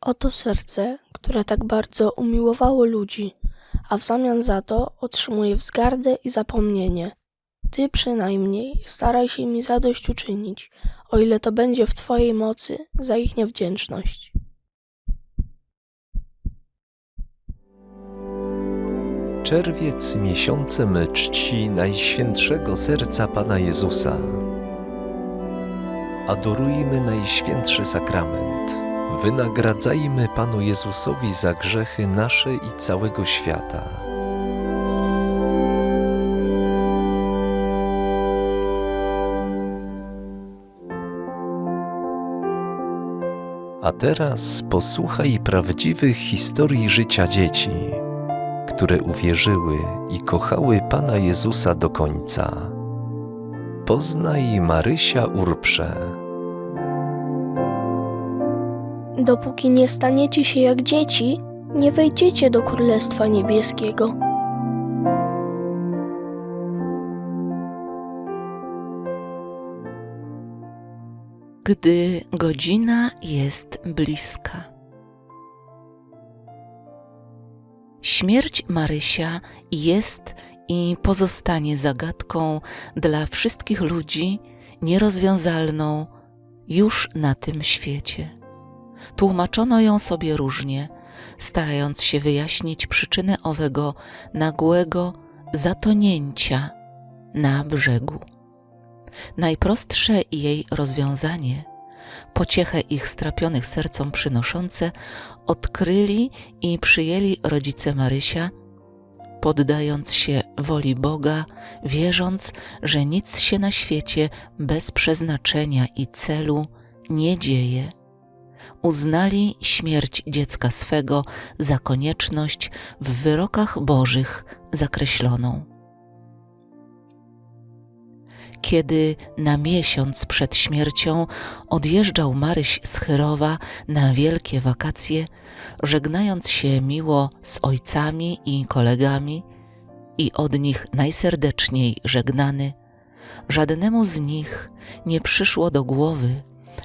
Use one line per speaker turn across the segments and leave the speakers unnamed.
Oto serce, które tak bardzo umiłowało ludzi, a w zamian za to otrzymuje wzgardę i zapomnienie. Ty przynajmniej staraj się mi zadośćuczynić, o ile to będzie w Twojej mocy, za ich niewdzięczność.
Czerwiec miesiącem czci Najświętszego Serca Pana Jezusa. Adorujmy Najświętszy Sakrament. Wynagradzajmy Panu Jezusowi za grzechy nasze i całego świata. A teraz posłuchaj prawdziwych historii życia dzieci które uwierzyły i kochały Pana Jezusa do końca. Poznaj Marysia Urprze.
Dopóki nie staniecie się jak dzieci, nie wejdziecie do Królestwa Niebieskiego.
gdy godzina jest bliska. Śmierć Marysia jest i pozostanie zagadką dla wszystkich ludzi, nierozwiązalną już na tym świecie. Tłumaczono ją sobie różnie, starając się wyjaśnić przyczynę owego nagłego zatonięcia na brzegu. Najprostsze jej rozwiązanie, pociechę ich strapionych sercom przynoszące, odkryli i przyjęli rodzice Marysia, poddając się woli Boga, wierząc, że nic się na świecie bez przeznaczenia i celu nie dzieje. Uznali śmierć dziecka swego za konieczność w wyrokach Bożych zakreśloną. Kiedy na miesiąc przed śmiercią odjeżdżał Maryś z Chyrowa na wielkie wakacje, żegnając się miło z ojcami i kolegami i od nich najserdeczniej żegnany, żadnemu z nich nie przyszło do głowy,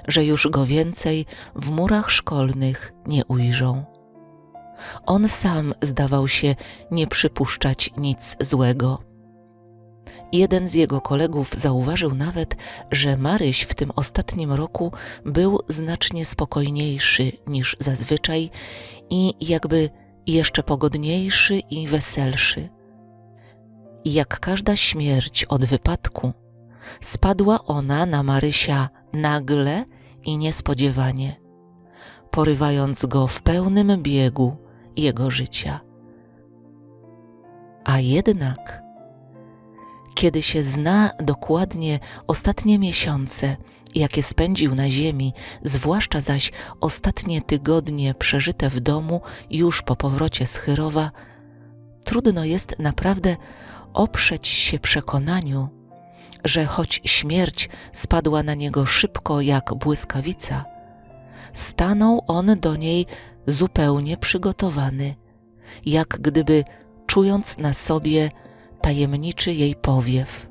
że już go więcej w murach szkolnych nie ujrzą. On sam zdawał się nie przypuszczać nic złego Jeden z jego kolegów zauważył nawet, że Maryś w tym ostatnim roku był znacznie spokojniejszy niż zazwyczaj i jakby jeszcze pogodniejszy i weselszy. Jak każda śmierć od wypadku, spadła ona na Marysia nagle i niespodziewanie, porywając go w pełnym biegu jego życia. A jednak kiedy się zna dokładnie ostatnie miesiące, jakie spędził na ziemi, zwłaszcza zaś ostatnie tygodnie przeżyte w domu już po powrocie z Chyrowa, trudno jest naprawdę oprzeć się przekonaniu, że choć śmierć spadła na niego szybko jak błyskawica, stanął on do niej zupełnie przygotowany, jak gdyby czując na sobie tajemniczy jej powiew.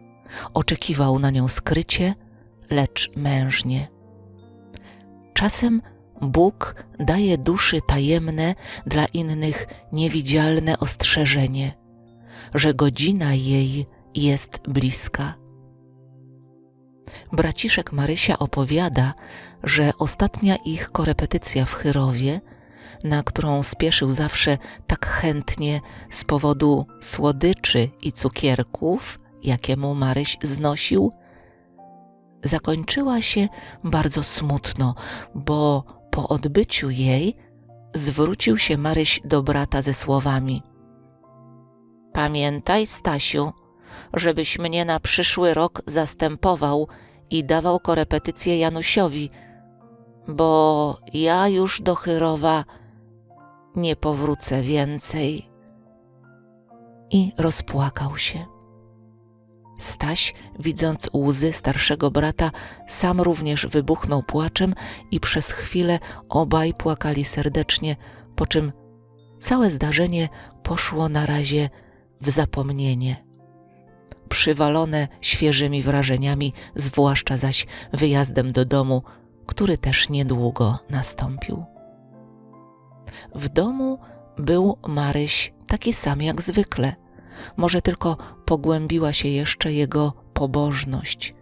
Oczekiwał na nią skrycie, lecz mężnie. Czasem Bóg daje duszy tajemne, dla innych niewidzialne ostrzeżenie, że godzina jej jest bliska. Braciszek Marysia opowiada, że ostatnia ich korepetycja w Chyrowie – na którą spieszył zawsze tak chętnie z powodu słodyczy i cukierków, jakie mu Maryś znosił, zakończyła się bardzo smutno, bo po odbyciu jej zwrócił się Maryś do brata ze słowami: Pamiętaj, Stasiu, żebyś mnie na przyszły rok zastępował i dawał korepetycję Janusiowi, bo ja już do Chyrowa nie powrócę więcej. I rozpłakał się. Staś, widząc łzy starszego brata, sam również wybuchnął płaczem i przez chwilę obaj płakali serdecznie, po czym całe zdarzenie poszło na razie w zapomnienie. Przywalone świeżymi wrażeniami, zwłaszcza zaś wyjazdem do domu, który też niedługo nastąpił. W domu był Maryś taki sam jak zwykle. Może tylko pogłębiła się jeszcze jego pobożność.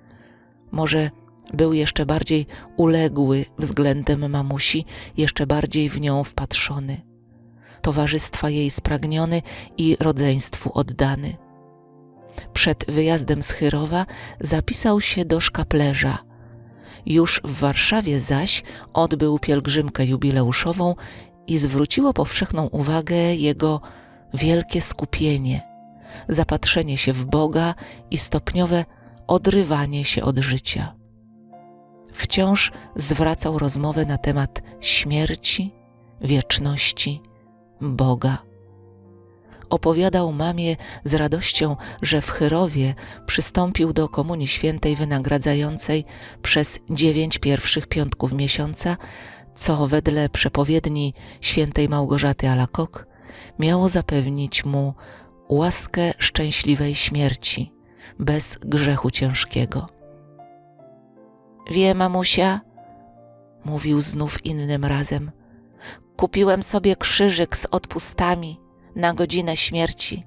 Może był jeszcze bardziej uległy względem mamusi, jeszcze bardziej w nią wpatrzony. Towarzystwa jej spragniony i rodzeństwu oddany. Przed wyjazdem z Chyrowa zapisał się do szkaplerza. Już w Warszawie zaś odbył pielgrzymkę jubileuszową i zwróciło powszechną uwagę jego wielkie skupienie, zapatrzenie się w Boga i stopniowe odrywanie się od życia. Wciąż zwracał rozmowę na temat śmierci, wieczności, Boga. Opowiadał mamie z radością, że w Chyrowie przystąpił do Komunii Świętej wynagradzającej przez dziewięć pierwszych piątków miesiąca, co wedle przepowiedni świętej Małgorzaty Alakok miało zapewnić mu łaskę szczęśliwej śmierci, bez grzechu ciężkiego. Wie, mamusia, mówił znów innym razem, kupiłem sobie krzyżyk z odpustami na godzinę śmierci.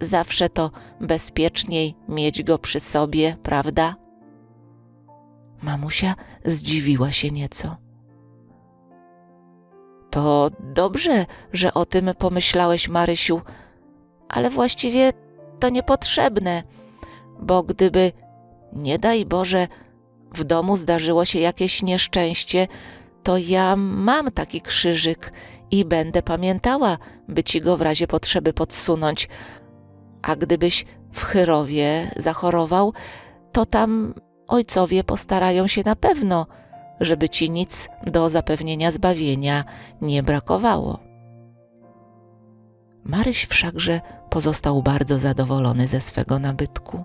Zawsze to bezpieczniej mieć go przy sobie, prawda? Mamusia zdziwiła się nieco. To dobrze, że o tym pomyślałeś, Marysiu, ale właściwie to niepotrzebne, bo gdyby, nie daj Boże, w domu zdarzyło się jakieś nieszczęście, to ja mam taki krzyżyk i będę pamiętała, by ci go w razie potrzeby podsunąć. A gdybyś w Chyrowie zachorował, to tam ojcowie postarają się na pewno, żeby ci nic do zapewnienia zbawienia nie brakowało. Maryś wszakże pozostał bardzo zadowolony ze swego nabytku.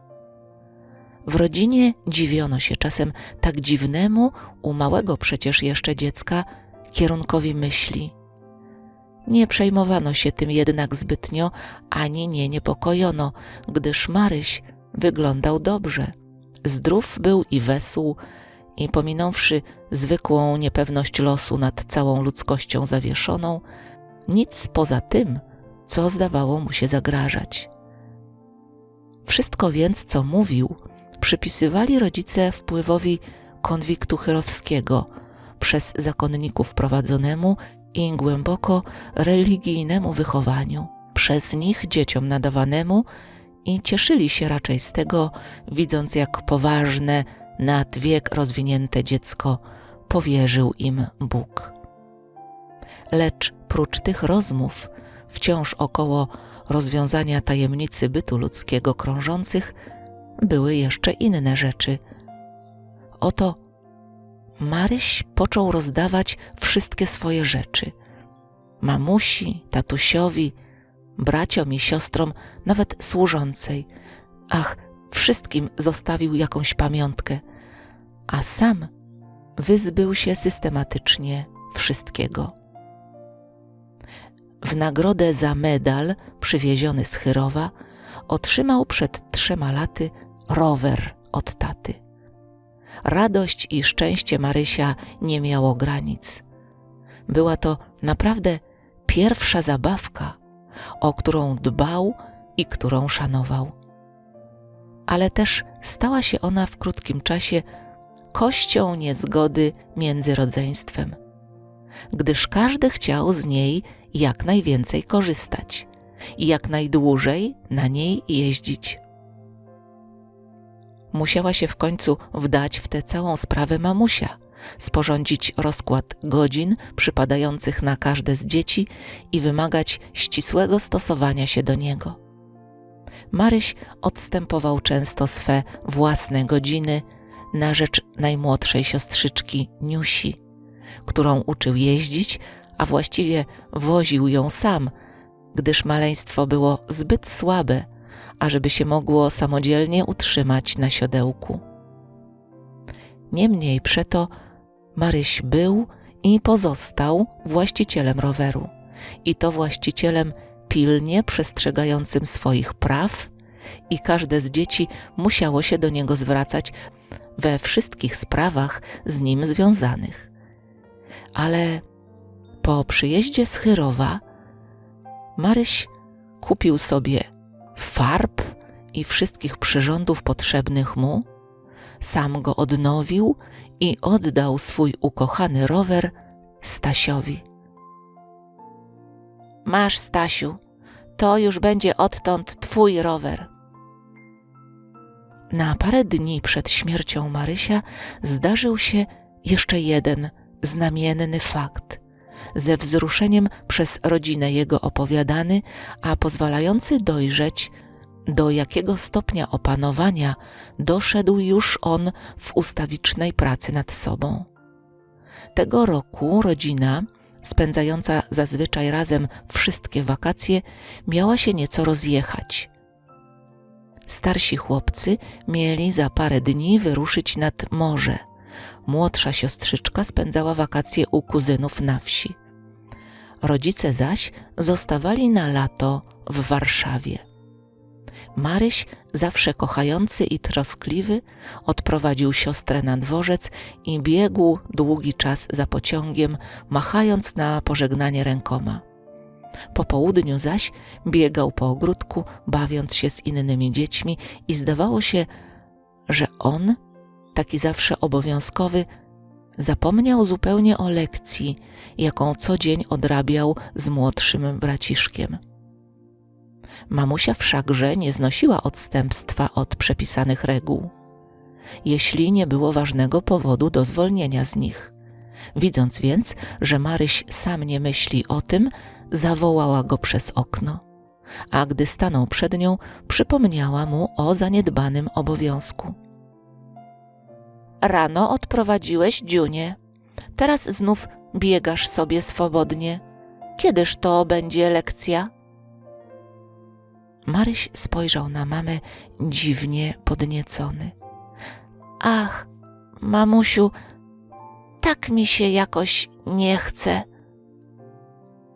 W rodzinie dziwiono się czasem tak dziwnemu, u małego przecież jeszcze dziecka, kierunkowi myśli. Nie przejmowano się tym jednak zbytnio, ani nie niepokojono, gdyż Maryś wyglądał dobrze. Zdrów był i wesół, i pominąwszy zwykłą niepewność losu nad całą ludzkością zawieszoną, nic poza tym, co zdawało mu się zagrażać. Wszystko więc, co mówił, przypisywali rodzice wpływowi konwiktu chyrowskiego przez zakonników prowadzonemu i głęboko religijnemu wychowaniu, przez nich dzieciom nadawanemu i cieszyli się raczej z tego, widząc jak poważne, nad wiek rozwinięte dziecko powierzył im Bóg. Lecz prócz tych rozmów, wciąż około rozwiązania tajemnicy bytu ludzkiego krążących, były jeszcze inne rzeczy. Oto Maryś począł rozdawać wszystkie swoje rzeczy. Mamusi, tatusiowi, braciom i siostrom, nawet służącej. Ach, wszystkim zostawił jakąś pamiątkę, a sam wyzbył się systematycznie wszystkiego. W nagrodę za medal przywieziony z Chyrowa otrzymał przed trzema laty rower od taty. Radość i szczęście Marysia nie miało granic. Była to naprawdę pierwsza zabawka, o którą dbał i którą szanował. Ale też stała się ona w krótkim czasie kością niezgody między rodzeństwem, gdyż każdy chciał z niej jak najwięcej korzystać i jak najdłużej na niej jeździć. Musiała się w końcu wdać w tę całą sprawę mamusia, sporządzić rozkład godzin przypadających na każde z dzieci i wymagać ścisłego stosowania się do niego. Maryś odstępował często swe własne godziny na rzecz najmłodszej siostrzyczki Niusi, którą uczył jeździć, a właściwie woził ją sam, gdyż maleństwo było zbyt słabe, ażeby się mogło samodzielnie utrzymać na siodełku. Niemniej przeto Maryś był i pozostał właścicielem roweru, i to właścicielem pilnie przestrzegającym swoich praw, i każde z dzieci musiało się do niego zwracać we wszystkich sprawach z nim związanych. Ale Po przyjeździe z Chyrowa Maryś kupił sobie farb i wszystkich przyrządów potrzebnych mu, sam go odnowił i oddał swój ukochany rower Stasiowi. Masz, Stasiu, to już będzie odtąd twój rower. Na parę dni przed śmiercią Marysia zdarzył się jeszcze jeden znamienny fakt, ze wzruszeniem przez rodzinę jego opowiadany, a pozwalający dojrzeć, do jakiego stopnia opanowania doszedł już on w ustawicznej pracy nad sobą. Tego roku rodzina, spędzająca zazwyczaj razem wszystkie wakacje, miała się nieco rozjechać. Starsi chłopcy mieli za parę dni wyruszyć nad morze. Młodsza siostrzyczka spędzała wakacje u kuzynów na wsi. Rodzice zaś zostawali na lato w Warszawie. Maryś, zawsze kochający i troskliwy, odprowadził siostrę na dworzec i biegł długi czas za pociągiem, machając na pożegnanie rękoma. Po południu zaś biegał po ogródku, bawiąc się z innymi dziećmi i zdawało się, że on, taki zawsze obowiązkowy, zapomniał zupełnie o lekcji, jaką co dzień odrabiał z młodszym braciszkiem. Mamusia wszakże nie znosiła odstępstwa od przepisanych reguł, jeśli nie było ważnego powodu do zwolnienia z nich. Widząc więc, że Maryś sam nie myśli o tym, zawołała go przez okno, a gdy stanął przed nią, przypomniała mu o zaniedbanym obowiązku. Rano odprowadziłeś dziunie, teraz znów biegasz sobie swobodnie. Kiedyż to będzie lekcja? Maryś spojrzał na mamę dziwnie podniecony. Ach, mamusiu, tak mi się jakoś nie chce.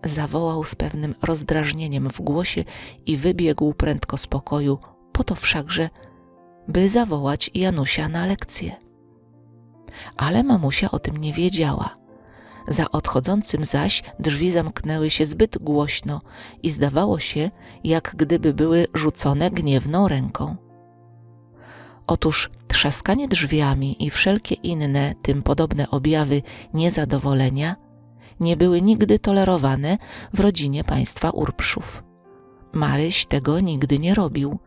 Zawołał z pewnym rozdrażnieniem w głosie i wybiegł prędko z pokoju, po to wszakże, by zawołać Janusia na lekcję. Ale mamusia o tym nie wiedziała. Za odchodzącym zaś drzwi zamknęły się zbyt głośno i zdawało się, jak gdyby były rzucone gniewną ręką. Otóż trzaskanie drzwiami i wszelkie inne tym podobne objawy niezadowolenia nie były nigdy tolerowane w rodzinie państwa Urpszów. Maryś tego nigdy nie robił.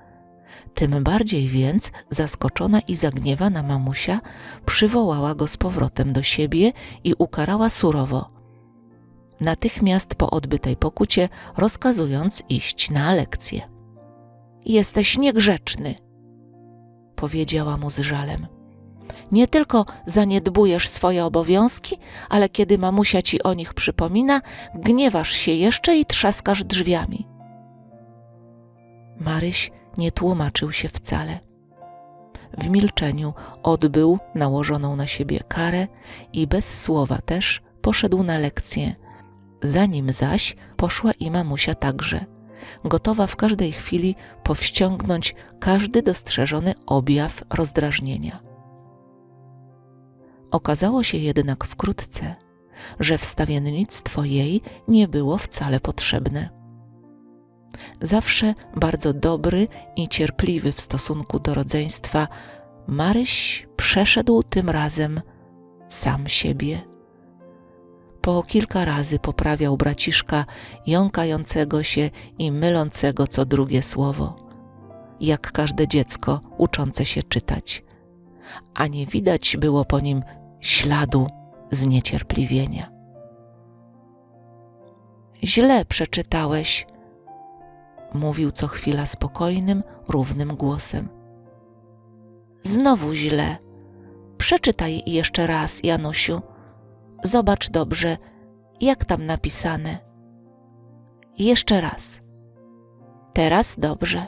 Tym bardziej więc zaskoczona i zagniewana mamusia przywołała go z powrotem do siebie i ukarała surowo. Natychmiast po odbytej pokucie rozkazując iść na lekcję. Jesteś niegrzeczny, powiedziała mu z żalem. Nie tylko zaniedbujesz swoje obowiązki, ale kiedy mamusia ci o nich przypomina, gniewasz się jeszcze i trzaskasz drzwiami. Maryś nie tłumaczył się wcale. W milczeniu odbył nałożoną na siebie karę i bez słowa też poszedł na lekcję. Za nim zaś poszła i mamusia także, gotowa w każdej chwili powściągnąć każdy dostrzeżony objaw rozdrażnienia. Okazało się jednak wkrótce, że wstawiennictwo jej nie było wcale potrzebne. Zawsze bardzo dobry i cierpliwy w stosunku do rodzeństwa, Maryś przeszedł tym razem sam siebie. Po kilka razy poprawiał braciszka jąkającego się i mylącego co drugie słowo, jak każde dziecko uczące się czytać, a nie widać było po nim śladu zniecierpliwienia. Źle przeczytałeś, mówił co chwila spokojnym, równym głosem. Znowu źle. Przeczytaj jeszcze raz, Janusiu. Zobacz dobrze, jak tam napisane. Jeszcze raz. Teraz dobrze.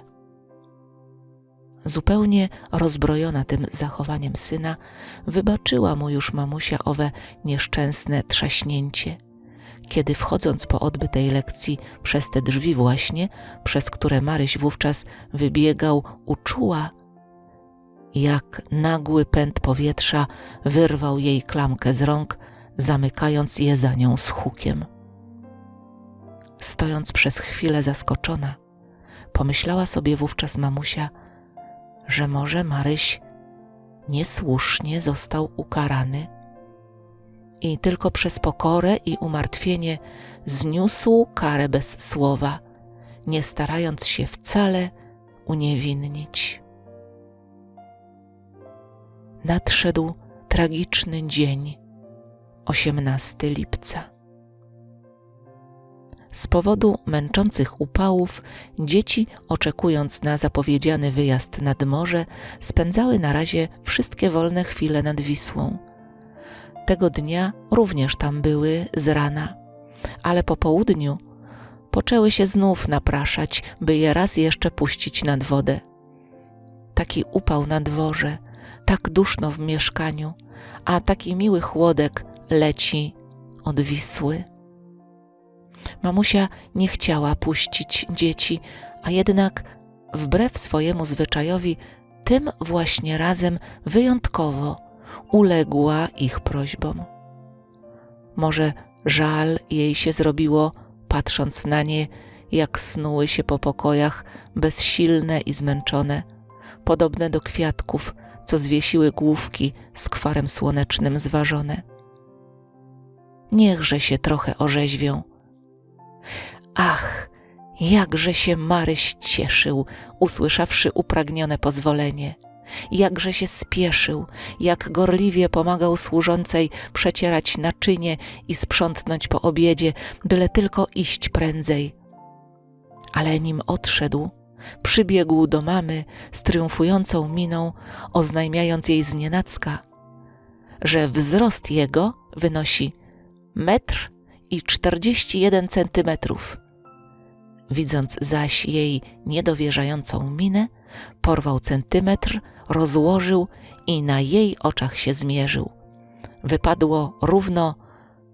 Zupełnie rozbrojona tym zachowaniem syna, wybaczyła mu już mamusia owe nieszczęsne trzaśnięcie kiedy wchodząc po odbytej lekcji przez te drzwi właśnie, przez które Maryś wówczas wybiegał, uczuła, jak nagły pęd powietrza wyrwał jej klamkę z rąk, zamykając je za nią z hukiem. Stojąc przez chwilę zaskoczona, pomyślała sobie wówczas mamusia, że może Maryś niesłusznie został ukarany i tylko przez pokorę i umartwienie zniósł karę bez słowa, nie starając się wcale uniewinnić. Nadszedł tragiczny dzień, 18 lipca. Z powodu męczących upałów dzieci, oczekując na zapowiedziany wyjazd nad morze, spędzały na razie wszystkie wolne chwile nad Wisłą. Tego dnia również tam były z rana, ale po południu poczęły się znów napraszać, by je raz jeszcze puścić nad wodę. Taki upał na dworze, tak duszno w mieszkaniu, a taki miły chłodek leci od Wisły. Mamusia nie chciała puścić dzieci, a jednak wbrew swojemu zwyczajowi, tym właśnie razem wyjątkowo uległa ich prośbom. Może żal jej się zrobiło, patrząc na nie, jak snuły się po pokojach, bezsilne i zmęczone, podobne do kwiatków, co zwiesiły główki z kwarem słonecznym zważone. Niechże się trochę orzeźwią. Ach, jakże się Maryś cieszył, usłyszawszy upragnione pozwolenie. Jakże się spieszył, jak gorliwie pomagał służącej przecierać naczynie i sprzątnąć po obiedzie, byle tylko iść prędzej. Ale nim odszedł, przybiegł do mamy z triumfującą miną, oznajmiając jej znienacka, że wzrost jego wynosi metr i czterdzieści jeden centymetrów. Widząc zaś jej niedowierzającą minę, porwał centymetr, rozłożył i na jej oczach się zmierzył. Wypadło równo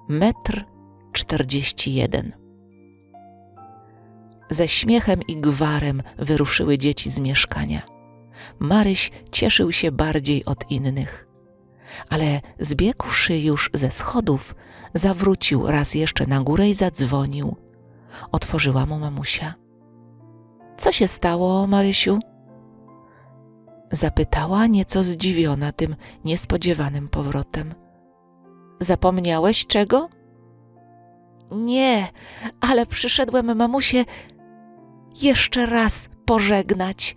metr czterdzieści jeden. Ze śmiechem i gwarem wyruszyły dzieci z mieszkania. Maryś cieszył się bardziej od innych. Ale zbiegłszy już ze schodów, zawrócił raz jeszcze na górę i zadzwonił. Otworzyła mu mamusia. Co się stało, Marysiu? Zapytała nieco zdziwiona tym niespodziewanym powrotem. Zapomniałeś czego? Nie, ale przyszedłem mamusię jeszcze raz pożegnać.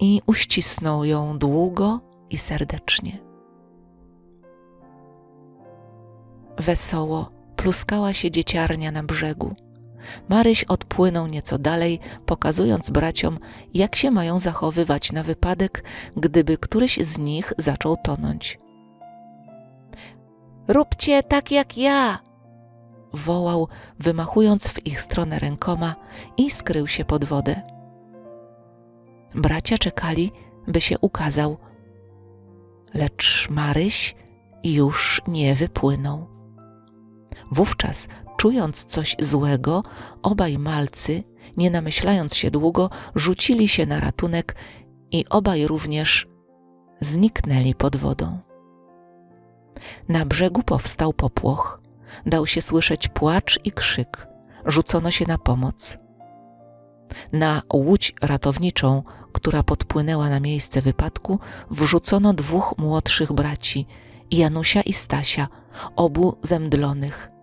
I uścisnął ją długo i serdecznie. Wesoło pluskała się dzieciarnia na brzegu. Maryś odpłynął nieco dalej, pokazując braciom, jak się mają zachowywać na wypadek, gdyby któryś z nich zaczął tonąć. Róbcie tak jak ja! wołał, wymachując w ich stronę rękoma i skrył się pod wodę. Bracia czekali, by się ukazał, lecz Maryś już nie wypłynął. Wówczas, czując coś złego, obaj malcy, nie namyślając się długo, rzucili się na ratunek i obaj również zniknęli pod wodą. Na brzegu powstał popłoch, dał się słyszeć płacz i krzyk, rzucono się na pomoc. Na łódź ratowniczą, która podpłynęła na miejsce wypadku, wrzucono dwóch młodszych braci, Janusia i Stasia, obu zemdlonych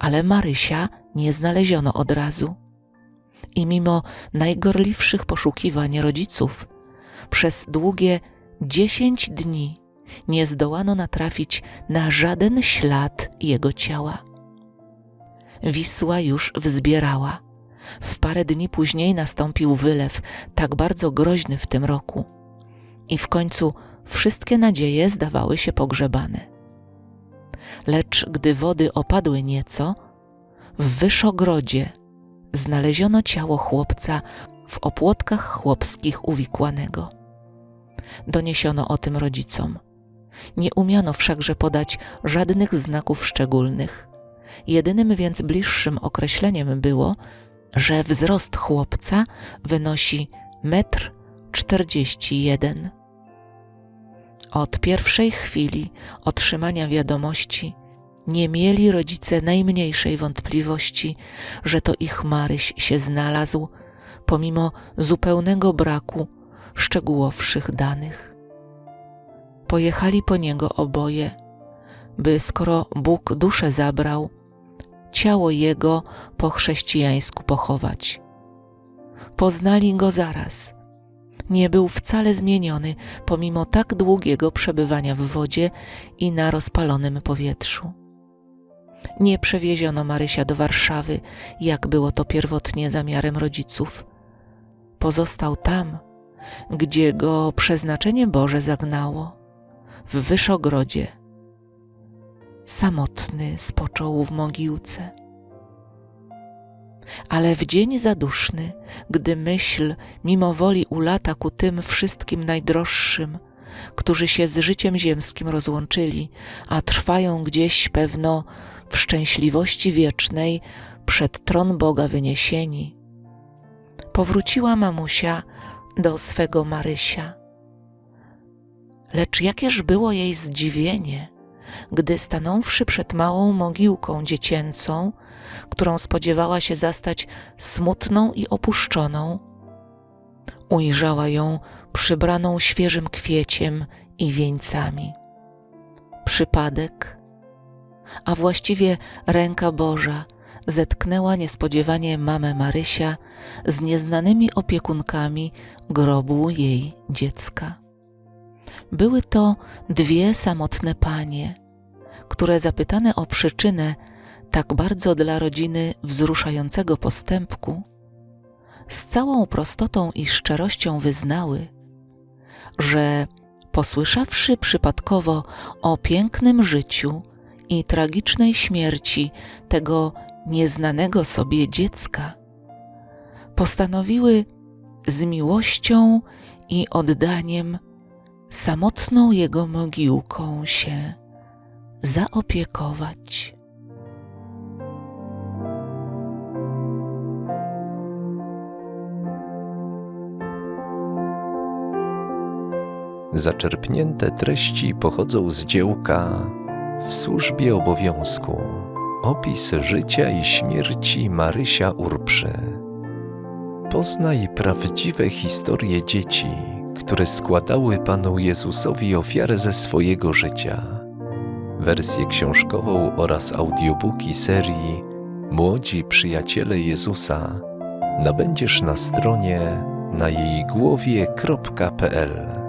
ale Marysia nie znaleziono od razu. I mimo najgorliwszych poszukiwań rodziców, przez długie dziesięć dni nie zdołano natrafić na żaden ślad jego ciała. Wisła już wzbierała. W parę dni później nastąpił wylew, tak bardzo groźny w tym roku. I w końcu wszystkie nadzieje zdawały się pogrzebane lecz gdy wody opadły nieco, w Wyszogrodzie znaleziono ciało chłopca w opłotkach chłopskich uwikłanego. Doniesiono o tym rodzicom. Nie umiano wszakże podać żadnych znaków szczególnych. Jedynym więc bliższym określeniem było, że wzrost chłopca wynosi metr czterdzieści jeden. Od pierwszej chwili otrzymania wiadomości Nie mieli rodzice najmniejszej wątpliwości, że to ich Maryś się znalazł, pomimo zupełnego braku szczegółowszych danych. Pojechali po niego oboje, by skoro Bóg duszę zabrał, ciało jego po chrześcijańsku pochować. Poznali go zaraz. Nie był wcale zmieniony, pomimo tak długiego przebywania w wodzie i na rozpalonym powietrzu. Nie przewieziono Marysia do Warszawy, jak było to pierwotnie zamiarem rodziców. Pozostał tam, gdzie go przeznaczenie Boże zagnało, w Wyszogrodzie. Samotny spoczął w mogiłce. Ale w dzień zaduszny, gdy myśl mimo woli ulata ku tym wszystkim najdroższym, którzy się z życiem ziemskim rozłączyli, a trwają gdzieś pewno w szczęśliwości wiecznej przed tron Boga wyniesieni, powróciła mamusia do swego Marysia. Lecz jakież było jej zdziwienie, gdy stanąwszy przed małą mogiłką dziecięcą, którą spodziewała się zastać smutną i opuszczoną, ujrzała ją przybraną świeżym kwieciem i wieńcami. Przypadek, a właściwie ręka Boża zetknęła niespodziewanie mamę Marysia z nieznanymi opiekunkami grobu jej dziecka. Były to dwie samotne panie, które zapytane o przyczynę tak bardzo dla rodziny wzruszającego postępku, z całą prostotą i szczerością wyznały, że posłyszawszy przypadkowo o pięknym życiu i tragicznej śmierci tego nieznanego sobie dziecka, postanowiły z miłością i oddaniem samotną jego mogiłką się zaopiekować.
Zaczerpnięte treści pochodzą z dziełka W służbie obowiązku. Opis życia i śmierci Marysia Urprzy. Poznaj prawdziwe historie dzieci, które składały Panu Jezusowi ofiarę ze swojego życia. Wersję książkową oraz audiobooki serii Młodzi Przyjaciele Jezusa nabędziesz na stronie na jej głowie.pl.